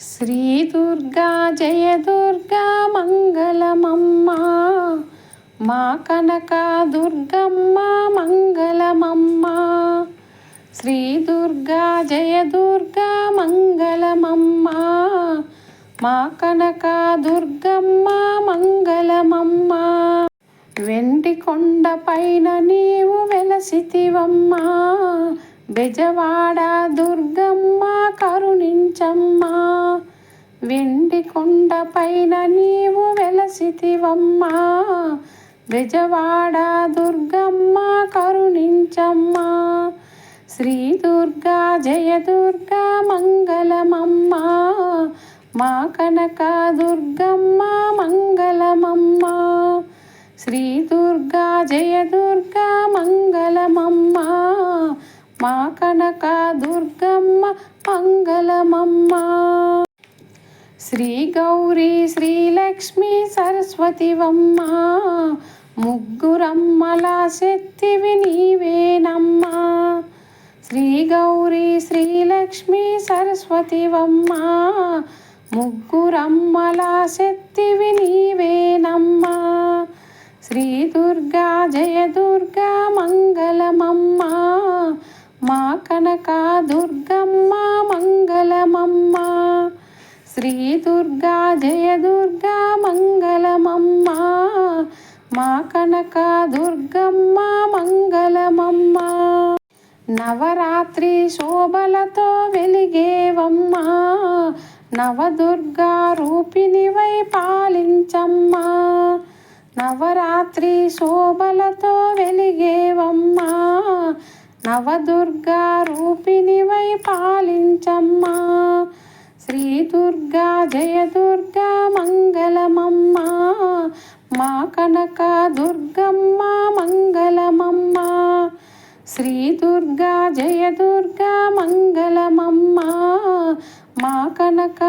శ్రీ దుర్గా జయ దుర్గా మంగళమమ్మ. మా కనక దుర్గమ్మ మంగళమమ్మ. శ్రీ దుర్గా జయ దుర్గా మంగళమమ్మ. మా కనక దుర్గమ్మ మంగళమమ్మ. వెండి కొండ పైన నీవు వెలసితివమ్మా. బెజవాడ దుర్గమ్మ కరుణించమ్మా. వెండి కొండ పైన నీవు వెలసితివమ్మా. బెజవాడ దుర్గమ్మ కరుణించమ్మా. శ్రీ దుర్గా జయ దుర్గా మంగళమమ్మ. మా కనక దుర్గమ్మ మంగళమమ్మ. శ్రీ దుర్గా జయ దుర్గా మంగళమమ్మ. మా కనక దుర్గమ్మ మంగళమమ్మ. శ్రీ గౌరీ శ్రీలక్ష్మి సరస్వతివమ్మ ముగ్గురమ్మల శక్తివి నీవేనమ్మా. శ్రీ గౌరీ శ్రీలక్ష్మి సరస్వతివమ్మ ముగ్గురమ్మల శక్తివి నీవేనమ్మా. శ్రీ దుర్గా జయ దుర్గా మంగళమమ్మ. మా కనక దుర్గమ్మ మంగళమమ్మ. శ్రీ దుర్గా జయ దుర్గా మంగళమమ్మ. మా కనక దుర్గమ్మ మంగళమమ్మ. నవరాత్రి శోభలతో వెలిగేవమ్మా. నవదుర్గా రూపినివై పాలించమ్మా. నవరాత్రి శోభలతో వెలిగేవమ్మా. నవదుర్గా రూపినివై పాలించమ్మా. శ్రీ దుర్గా జయ దుర్గా మంగళమమ్మ. మా కనక దుర్గమ్మ మంగళమమ్మ. శ్రీ దుర్గా జయ దుర్గా మంగళమమ్మ. మా కనక